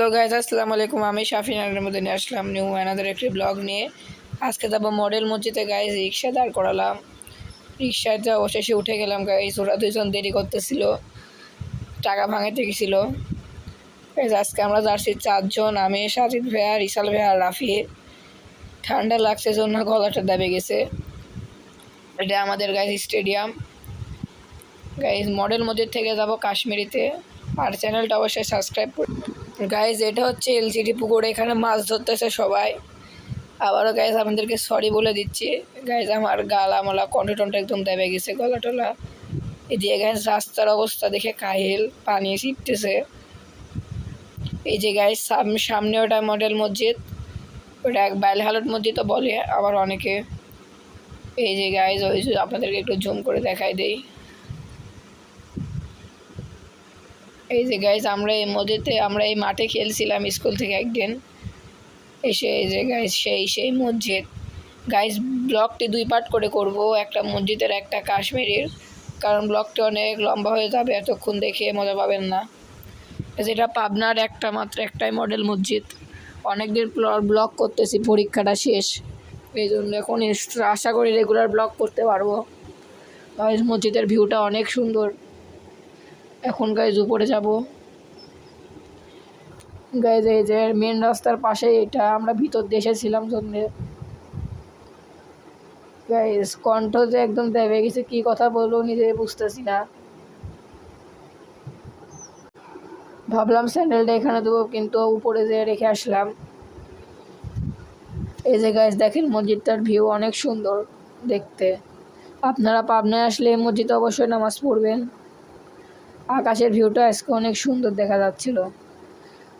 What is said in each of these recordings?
Hello guys আসসালামু আলাইকুম। আমি শাফিনারের মধ্যে নিয়ে আসলাম নিউ অ্যানাদের একটি ব্লগ নিয়ে। আজকে যাব মডেল মসজিদে গাইজ রিক্সা দাঁড় করালাম। রিক্সাতে অবশেষে উঠে গেলাম গাইজ ওরা দুজন দেরি করতেছিল। টাকা গেছিল গাইজ আজকে আমরা যাচ্ছি চারজন, আমি, সাজিদ ভাইয়া রিসাল আর রাফি। ঠান্ডা লাগছে জন্য গলাটা দাবে গেছে। এটা আমাদের গাইজ স্টেডিয়াম গাইজ মডেল মসজিদ থেকে যাব কাশ্মীরিতে। আর চ্যানেলটা অবশ্যই সাবস্ক্রাইব করুন গাইজ এটা হচ্ছে এলসিডি পুকুর, এখানে মাছ ধরতেছে সবাই। আবারও গাইজ আপনাদেরকে সরি বলে দিচ্ছি। গাইজ আমার গাল আমলা কণ্ঠ টন্ঠ একদম দেবে গেছে, গলা টলা। এই যে গাইজ রাস্তার অবস্থা দেখে কাহিল, পানি ছিটতেছে। এই যে গাইজ সামনে ওটা মডেল মসজিদ। ওটা এক বাইলহালট তো বলে আবার অনেকে। এই যে গাইজ ওই আপনাদেরকে একটু জুম করে দেখাই দেই। এই যে গাইজ আমরা এই মসজিদে আমরা এই মাঠে খেলছিলাম স্কুল থেকে একদিন। এসে এই যে গাইজ সেই সেই মসজিদ। গাইজ ব্লকটি দুই পার্ট করে করব। একটা মসজিদের, একটা কাশ্মীরের। কারণ ব্লকটি অনেক লম্বা হয়ে যাবে, এতক্ষণ দেখে মজা পাবেন না। যেটা পাবনার একটা মাত্র একটাই মডেল মসজিদ। অনেক দিন ব্লগ করতেছি, পরীক্ষাটা শেষ। এই জন্য এখন আশা করি রেগুলার ব্লগ করতে পারব। মসজিদের ভিউটা অনেক সুন্দর। এখন গাইজ উপরে যাব। গাইজ এই যে মেন রাস্তার পাশে এটা, আমরা ভিতর দেশে ছিলাম জন্যে। গাইজ কণ্ঠ যে একদম দেবে গেছে, কি কথা বলব নিজে বুঝতেছি না। ভাবলাম স্যান্ডেলটা এখানে দেবো, কিন্তু উপরে যেয়ে রেখে আসলাম। এই যে গাইজ দেখেন মসজিদটার ভিউ অনেক সুন্দর দেখতে। আপনারা পাবনায় আসলে মসজিদে অবশ্যই নামাজ পড়বেন। আকাশের ভিউটা আজকে অনেক সুন্দর দেখা যাচ্ছিল।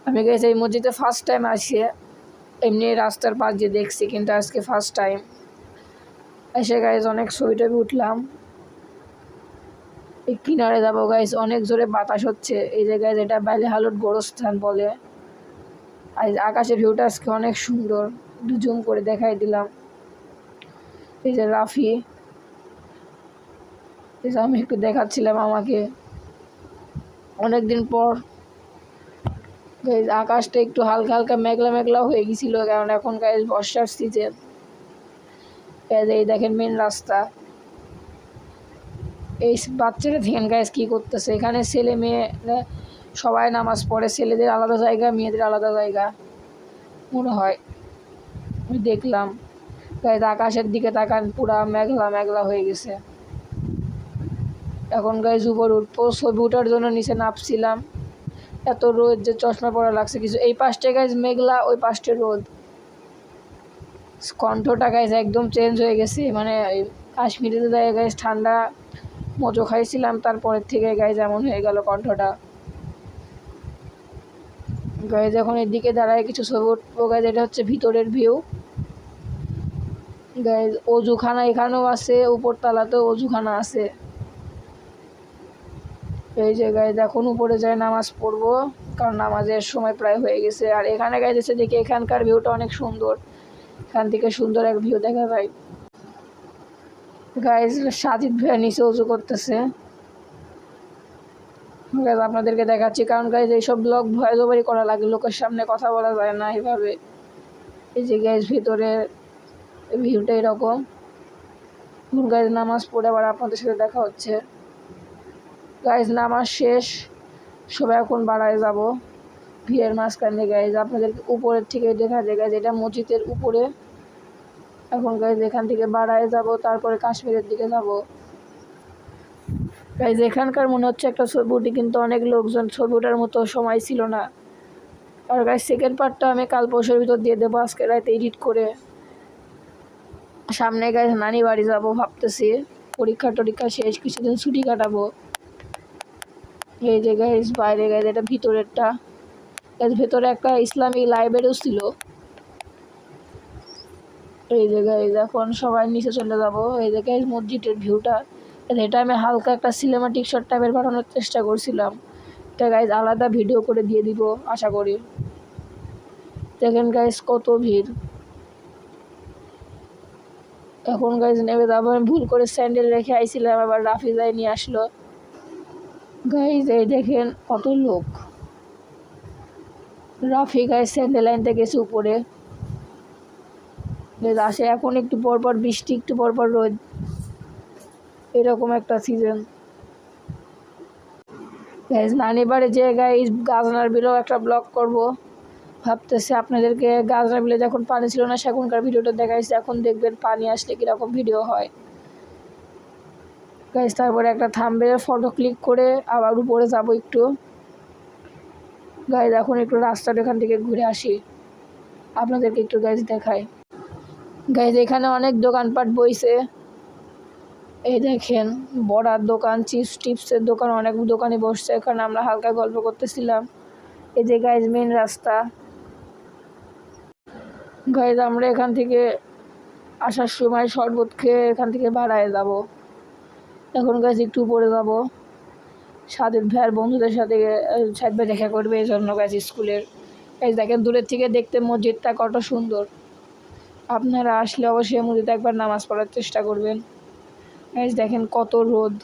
আমি গেছি এই মসজিদে ফার্স্ট টাইম আসি। এমনি রাস্তার পাশ দিয়ে দেখছি, কিন্তু আজকে ফার্স্ট টাইম এসে গাইজ অনেক ছবি টবি উঠলাম। এই কিনারে যাব গাইজ অনেক জোরে বাতাস হচ্ছে। এই জায়গায় যেটা বাইলে হালুট গোরস্থান বলে। আর আকাশের ভিউটা আজকে অনেক সুন্দর। জুম করে দেখাই দিলাম। এই যে রাফি। যে আমি একটু দেখাচ্ছিলাম আমাকে। অনেক দিন পর গাইজ আকাশটা একটু হালকা হালকা মেঘলা মেঘলা হয়ে গেছিল, কারণ এখন গাইজ বর্ষার সিজন এই দেখেন মেন রাস্তা। এই বাচ্চারা দেখেন গাইজ কী করতেছে। এখানে ছেলে মেয়ে সবাই নামাজ পড়ে, ছেলেদের আলাদা জায়গা, মেয়েদের আলাদা জায়গা। মনে হয়। আমি দেখলাম। গাইজ আকাশের দিকে তাকান, পুরা মেঘলা মেঘলা হয়ে গেছে। এখন গাইজ উপর উঠবো। ছবি ওঠার জন্য নিচে নাপছিলাম। এত রোদ যে চশমা পরা লাগছে কিছু। এই পাশটা গাইজ মেঘলা, ওই পাশটা রোদ। কণ্ঠটা গাইজ একদম চেঞ্জ হয়ে গেছে। মানে কাশ্মীরিতে দেয় গাইজ ঠান্ডা মজো খাইছিলাম। তারপরের থেকে গাইজ এমন হয়ে গেল কণ্ঠটা। গাইজ এখন এদিকে দাঁড়ায় কিছু ছবি উঠবো। গাইজ এটা হচ্ছে ভিতরের ভিউ গাইজ অজুখানা এখানেও আছে, উপরতলাতেও অজুখানা আছে। এই জায়গায় দেখুন উপরে যায় নামাজ পড়ব, কারণ নামাজের সময় প্রায় হয়ে গেছে। আর এখানে গাইতেছে দেখি এখানকার ভিউটা অনেক সুন্দর। এখান থেকে সুন্দর এক ভিউ দেখা যায়। গাইজ সাজিদ ভাইয়া নিচে উঁচু করতেছে। গাইজ আপনাদেরকে দেখাচ্ছি, কারণ গাইজ এইসব ব্লগ ভয় জবারই করা লাগে, লোকের সামনে কথা বলা যায় না এইভাবে। এই যে গাইজ ভিতরে ভিউটা এরকম। গাইজ নামাজ পড়ে আবার আপনাদের সাথে দেখা হচ্ছে। গাইজ নামাজ শেষ। সবাই এখন বাড়ায় যাব। ভিড়ের মাঝখানে গাইজ আপনাদের উপরের থেকে দেখা যায় গাইজ এটা মসজিদের উপরে। এখন গাইজ এখান থেকে বাড়ায় যাব, তারপরে কাশ্মীরের দিকে যাব। গাইজ এখানকার মনে হচ্ছে একটা ছবি কিন্তু অনেক লোকজন, ছবি ওঠার মতো সময় ছিল না। আর গাইজ সেকেন্ড পার্টটা আমি কাল পরশুর ভিতর দিয়ে দেবো, আজকে রাতে এডিট করে। সামনে গাইজ নানি বাড়ি যাব ভাবতেছি। পরীক্ষা টরীক্ষা শেষ, কিছুদিন ছুটি কাটাবো। এই যে গাইজ বাইরে গাইজ এটা ভিতরেরটা। এর ভেতরে একটা ইসলামিক লাইব্রেরিও ছিল। এই জায়গায় এখন সবাই নিচে চলে যাব। এই জায়গায় মসজিদের ভিউটা এটা আমি হালকা একটা সিনেমাটিক শট টাইপের পাঠানোর চেষ্টা করছিলাম। এটা গাইজ আলাদা ভিডিও করে দিয়ে দিব, আশা করি। দেখেন গাইজ কত ভিড়। এখন গাইজ নেবে যাব। আমি ভুল করে স্যান্ডেল রেখে আইছিলাম, আবার রাফি যাই নিয়ে আসলো। গাইজ এই দেখেন কত লোক। রাফি গায়ে স্যান্ডেল লাইনতে গেছে উপরে। আসে এখন একটু পর পর বৃষ্টি, একটু পর পর রোদ। এরকম একটা সিজন গাইজ নানি বাড়ি যে গাইজ গাজনার বিলেও একটা ব্লগ করব। ভাবতেছি আপনাদেরকে গাজনা বিলে যখন পানি ছিল না, সেখনকার ভিডিওটা দেখাইছি। এখন দেখবেন পানি আসলে কীরকম ভিডিও হয়। গাইজ তারপরে একটা থামবে ফটো ক্লিক করে আবার উপরে যাব একটু। গাইজ এখন একটু রাস্তাটা এখান থেকে ঘুরে আসি। আপনাদেরকে একটু গাইজ দেখাই। গাইজ এখানে অনেক দোকানপাট বইছে। এই দেখেন, বড়ার দোকান, চিপস টিপসের দোকান, অনেক দোকানে বসছে। এখানে আমরা হালকা গল্প করতেছিলাম। এই যে গাইজ মেন রাস্তা। গাইজ আমরা এখান থেকে আসার সময় শরবত খেয়ে এখান থেকে ভাড়ায় যাব। এখন গাইজ একটু উপরে যাব। সাদের ভাইয়ের বন্ধুদের সাথে সাদ ভাই দেখা করবে, এই জন্য গাইজ স্কুলের। এই দেখেন, দূরের থেকে দেখতে মসজিদটা কত সুন্দর। আপনারা আসলে অবশ্যই মসজিদে একবার নামাজ পড়ার চেষ্টা করবেন। গাইজ দেখেন কত রোদ।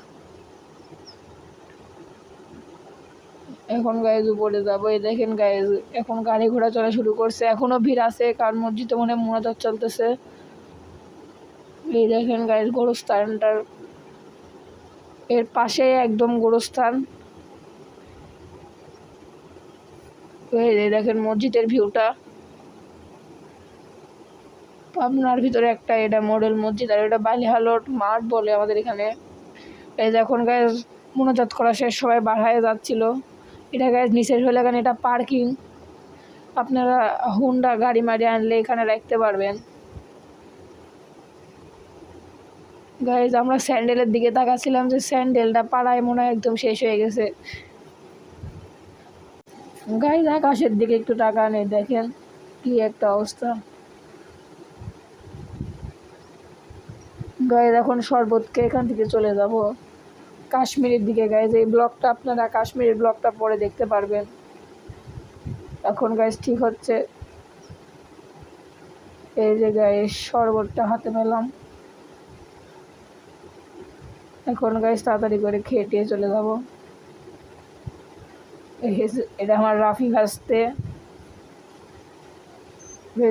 এখন গাইজ উপরে যাব। এই দেখেন গাইজ এখন গাড়ি ঘোড়া চলা শুরু করছে। এখনও ভিড় আছে কারণ মসজিদে মনে মোনাজাত চলতেছে। এই দেখেন গাইজ গোরস্থানটার এর পাশে একদম গোরস্থান। দেখেন মসজিদের ভিউটা। পাবনার ভিতরে একটা এটা মডেল মসজিদ আর এটা বালিহালট মাঠ বলে আমাদের এখানে। এই যে এখন গায়ে মনোজাত করা শেষ, সবাই বাড়ায় যাচ্ছিল। এটা গায়ে নিচের হলে এখানে এটা পার্কিং আপনারা হুন্ডা গাড়ি মাড়ি আনলে এখানে রাখতে পারবেন। গাইজ আমরা স্যান্ডেলের দিকে তাকাচ্ছিলাম যে স্যান্ডেলটা পাড়ায় মনে হয় একদম শেষ হয়ে গেছে। গাইজ আকাশের দিকে একটু টাকা নেই দেখেন কি একটা অবস্থা। গাইজ এখন শরবতকে এখান থেকে চলে যাব। কাশ্মীরের দিকে গাইজ এই ব্লগটা আপনারা কাশ্মীরের ব্লগটা পরে দেখতে পারবেন। এখন গাইজ ঠিক হচ্ছে। এই যে গায়ে শরবতটা হাতে পেলাম। এখন গাইজ তাড়াতাড়ি করে খেয়ে চলে যাব। এটা আমার রাফি ভাসতে।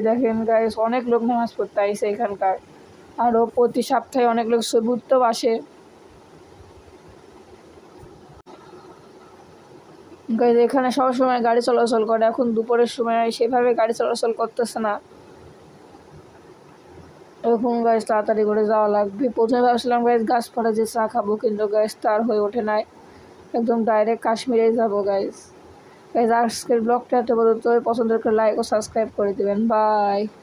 দেখেন গাইজ অনেক লোক নামাজ পড়তে আইসে এখানকার। আরও প্রতি সপ্তাহে অনেক লোক সবুরতেও আসে। এখানে সবসময় গাড়ি চলাচল করে, এখন দুপুরের সময় সেভাবে গাড়ি চলাচল করতেছে না। এখন গাছ তাড়াতাড়ি করে যাওয়া লাগবে। প্রথমে ভাবছিলাম গাছ গাছপাড়া যে চা খাব, কিন্তু গাছ তার হয়ে ওঠে নাই। একদম ডাইরেক্ট কাশ্মীরেই যাব গাইজ গাইজ আজকের ব্লগটা এত পর্যন্ত পছন্দ করে লাইক ও সাবস্ক্রাইব করে দেবেন। বাই